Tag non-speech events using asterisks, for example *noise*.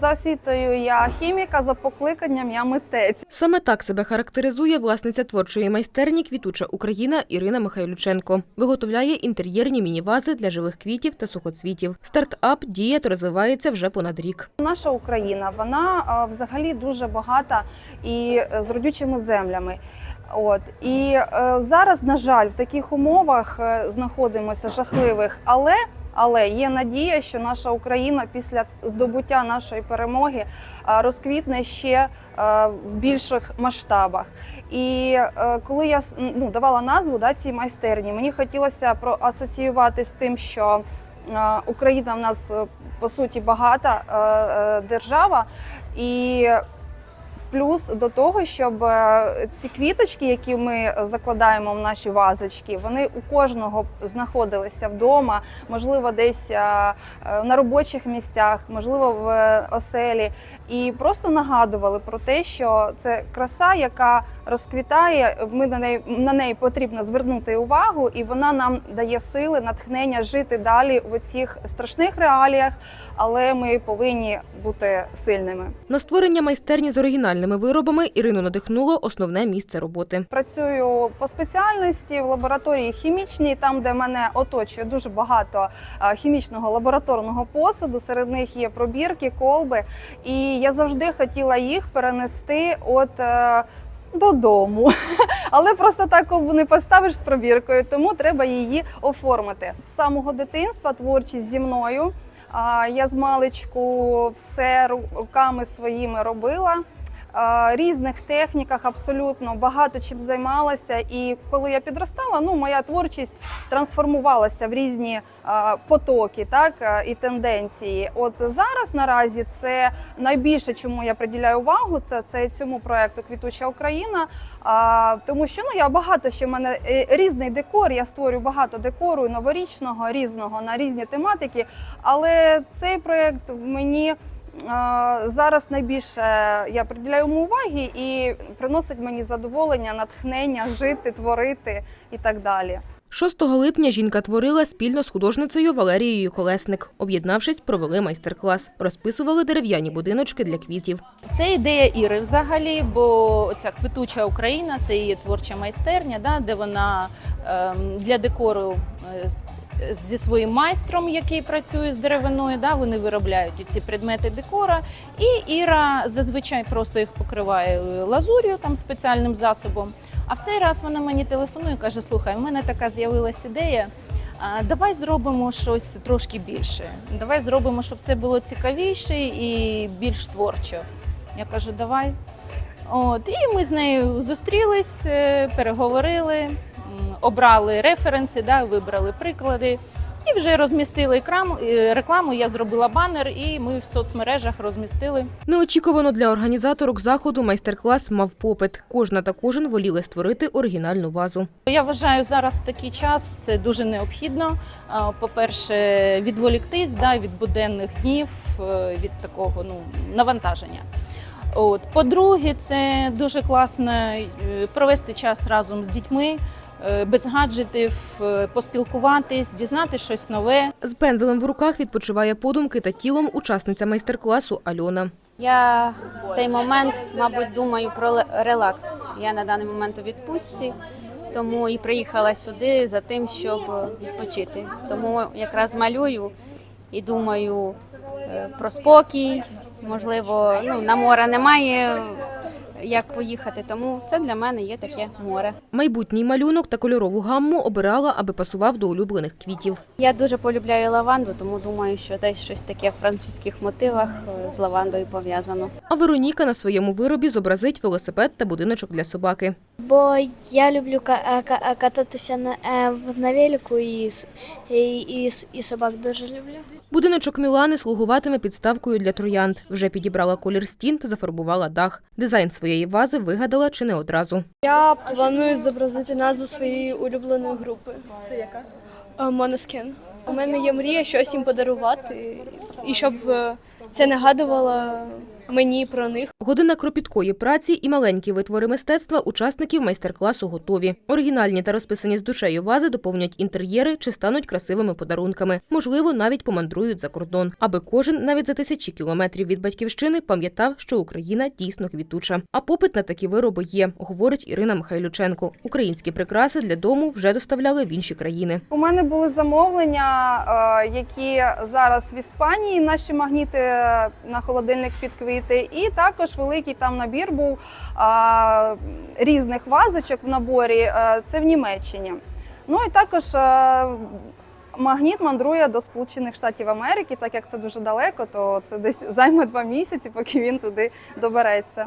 За освітою я хіміка, за покликанням я митець. Саме так себе характеризує власниця творчої майстерні Квітуча Україна Ірина Михайлюченко. Виготовляє інтер'єрні міні-вази для живих квітів та сухоцвітів. Стартап діє та розвивається вже понад рік. Наша Україна вона взагалі дуже багата і е, з родючими землями. От і е, зараз, на жаль, в таких умовах е, знаходимося жахливих, але але є надія, що наша Україна після здобуття нашої перемоги розквітне ще в більших масштабах. І е, коли я ну, давала назву да, цій майстерні, мені хотілося проасоціювати з тим, що Україна в нас е, по суті багата е, держава, і плюс до того, щоб е, ці квіточки, які ми закладаємо в наші вазочки, вони у кожного знаходилися вдома, можливо, десь е, е, на робочих місцях, можливо, в оселі, і просто нагадували про те, що це краса, яка розквітає. Ми на неї на неї потрібно звернути увагу, і вона нам дає сили, натхнення жити далі в цих страшних реаліях, але ми повинні бути сильними. На створення майстерні з оригінальними виробами Ірину надихнуло основне місце роботи. Працюю по спеціальності в лабораторії хімічній, там де мене оточує дуже багато е, хімічного лабораторного посуду. Серед них є пробірки, колби. І я завжди хотіла їх перенести от. Додому, *laughs* але просто так не поставиш з пробіркою, тому треба її оформити. З самого дитинства творчість зі мною. Я з маличку все руками своїми робила. А, Різних техніках абсолютно багато чим займалася. І коли я підростала, ну моя творчість трансформувалася в різні потоки, так і тенденції. От зараз наразі це найбільше, чому я приділяю увагу, це, це цьому проекту Квітуча Україна. Тому що ну я багато ще в мене е, різний декор. Я створюю багато декору і новорічного, різного на різні тематики. Але цей проект мені. Зараз найбільше я приділяю йому уваги і приносить мені задоволення, натхнення жити, творити і так далі. 6 липня жінка творила спільно з художницею Валерією Колесник. Об'єднавшись, провели майстер-клас. Розписували дерев'яні будиночки для квітів. Це ідея Іри взагалі, бо ця квитуча Україна це її творча майстерня, да, де вона ем, для декору е, зі своїм майстром, який працює з деревиною, да, вони виробляють ці предмети декора. І Іра зазвичай просто їх покриває лазур'ю там спеціальним засобом. А в цей раз вона мені телефонує і каже: Слухай, в мене така з'явилась ідея. Давай зробимо щось трошки більше. Давай зробимо, щоб це було цікавіше і більш творче. Я кажу, давай. От, і ми з нею зустрілись, е, переговорили, обрали референси, да, вибрали приклади. І вже розмістили е, рекламу. Я зробила банер, і ми в соцмережах розмістили. Неочікувано для організаторок заходу майстер-клас мав попит. Кожна та кожен воліли створити оригінальну вазу. Я вважаю, зараз такий час це дуже необхідно. По-перше, відволіктись да, від буденних днів, е, від такого ну, навантаження. От. По-друге, це дуже класно е, провести час разом з дітьми, без гаджетів, е, поспілкуватись, дізнати щось нове. З пензелем в руках відпочиває подумки та тілом учасниця майстер-класу Альона. Я в цей момент, мабуть, думаю про релакс. Я на даний момент у відпустці, тому і приїхала сюди за тим, щоб відпочити. Тому якраз малюю і думаю е, про спокій. Можливо, ну на море немає як поїхати, тому це для мене є таке море. Майбутній малюнок та кольорову гамму обирала, аби пасував до улюблених квітів. Я дуже полюбляю лаванду, тому думаю, що десь щось таке в французьких мотивах е, з лавандою пов'язано. А Вероніка на своєму виробі зобразить велосипед та будиночок для собаки. Бо я люблю ка- е, е, кататися на велику і, і, і, і собак дуже люблю. Будиночок Мілани слугуватиме підставкою для троянд. Вже підібрала колір стін та зафарбувала дах. Дизайн своєї вази вигадала чи не одразу. Я планую зобразити назву своєї улюбленої групи. Це яка? Моноскін. У мене є мрія щось їм подарувати, і щоб е, це нагадувало мені про них. Година кропіткої праці і маленькі витвори мистецтва учасників майстер-класу готові. Оригінальні та розписані з душею вази доповнять інтер'єри чи стануть красивими подарунками. Можливо, навіть помандрують за кордон, аби кожен навіть за тисячі кілометрів від батьківщини пам'ятав, що Україна дійсно квітуча. А попит на такі вироби є, говорить Ірина Михайлюченко. Українські прикраси для дому вже доставляли в інші країни. У мене були замовлення, е, які зараз в Іспанії наші магніти на холодильник під квіти, і також великий там набір був а, різних вазочок в наборі. А, Це в Німеччині. Ну і також а, магніт мандрує до Сполучених Штатів Америки, так як це дуже далеко, то це десь займе два місяці, поки він туди добереться.